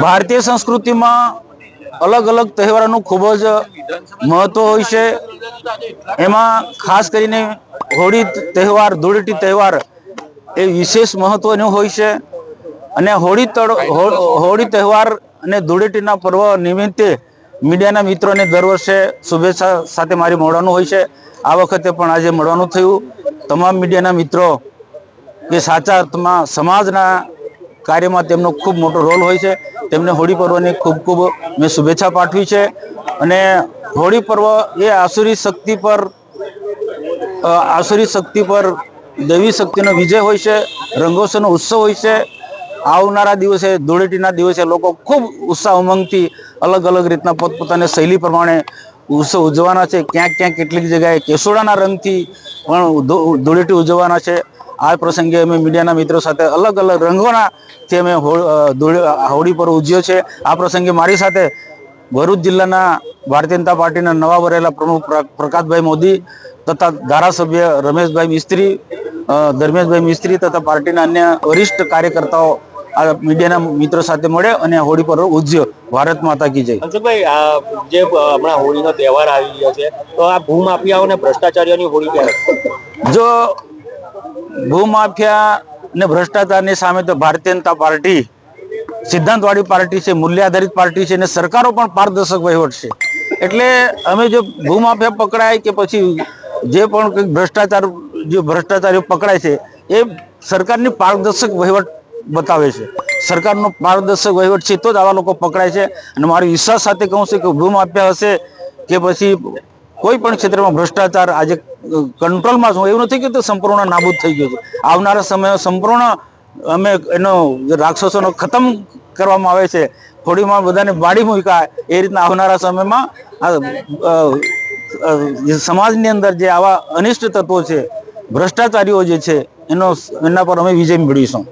ભારતીય સંસ્કૃતિમાં અલગ અલગ તહેવારોનું ખૂબ જ મહત્વ હોય છે. એમાં ખાસ કરીને હોળી તહેવાર, ધૂળેટી તહેવાર એ વિશેષ મહત્વનું હોય છે. અને હોળી તળ હોળી તહેવાર અને ધૂળેટીના પર્વ નિમિત્તે મીડિયાના મિત્રોને દર વર્ષે શુભેચ્છા સાથે મારી મળવાનું હોય છે. આ વખતે પણ આજે મળવાનું થયું. તમામ મીડિયાના મિત્રો એ સાચા અર્થમાં સમાજના કાર્યમાં તેમનો ખૂબ મોટો રોલ હોય છે. તેમને હોળી પર્વની ખૂબ ખૂબ મેં શુભેચ્છા પાઠવી છે. અને હોળી પર્વ એ આસુરી શક્તિ પર આસુરી શક્તિ પર દૈવી શક્તિનો વિજય હોય છે, રંગોત્સવનો ઉત્સવ હોય છે. આવનારા દિવસે, ધૂળેટીના દિવસે લોકો ખૂબ ઉત્સાહ ઉમંગથી અલગ અલગ રીતના પોતપોતાની શૈલી પ્રમાણે ઉત્સવ ઉજવવાના છે. ક્યાંક ક્યાંક કેટલીક જગ્યાએ કેસોડાના રંગથી પણ ધૂળેટી ઉજવવાના છે. આ પ્રસંગે અમે મીડિયાના મિત્રો સાથે અલગ અલગ રંગોના જે અમે હોળી પર ઉજવ્યો છે. આ પ્રસંગે મારી સાથે ભરૂચ જિલ્લાના ભારતીય જનતા પાર્ટીના નવા વરેલા પ્રમુખ પ્રકાશભાઈ મોદી તથા ધારાસભ્ય રમેશભાઈ મિસ્ત્રી ધર્મેશભાઈ મિસ્ત્રી તથા પાર્ટીના અન્ય વરિષ્ઠ કાર્યકર્તાઓ આ મીડિયાના મિત્રો સાથે મળે અને હોળી પર ઉજ્યો. ભારત માતા કી જય. આ જે હમણાં હોળીનો તહેવાર આવી રહ્યો છે તો આ ભૂમાફિયાઓ અને ભ્રષ્ટાચારીઓની હોળી ક્યારે જો ભૂમાફિયા ને ભ્રષ્ટાચારની સામે તો ભારતીય જનતા પાર્ટી સિદ્ધાંતવાળી પાર્ટી છે મૂલ્ય આધારિત પાર્ટી છે અને સરકારો પણ પારદર્શક વહીવટ છે. એટલે અમે જો ભૂમાફિયા પકડાય કે પછી જે પણ કંઈક ભ્રષ્ટાચાર, જે ભ્રષ્ટાચારીઓ પકડાય છે, એ સરકારની પારદર્શક વહીવટ બતાવે છે. સરકારનો પારદર્શક વહીવટ છે તો જ આવા લોકો પકડાય છે. અને મારી વિશ્વાસ સાથે કહું છું કે ભૂમાફિયા હશે કે પછી કોઈ પણ ક્ષેત્રમાં ભ્રષ્ટાચાર આજે કંટ્રોલમાં શું એવું નથી કે તે સંપૂર્ણ નાબૂદ થઈ ગયું છે. આવનારા સમયમાં સંપૂર્ણ, અમે એનો રાક્ષસોનો ખતમ કરવામાં આવે છે. થોડીમાં બધાને બાળી મૂકાય. એ રીતના આવનારા સમયમાં સમાજની અંદર જે આવા અનિષ્ટ તત્વો છે, ભ્રષ્ટાચારીઓ જે છે, એનો, એના પર અમે વિજય મેળવીશું.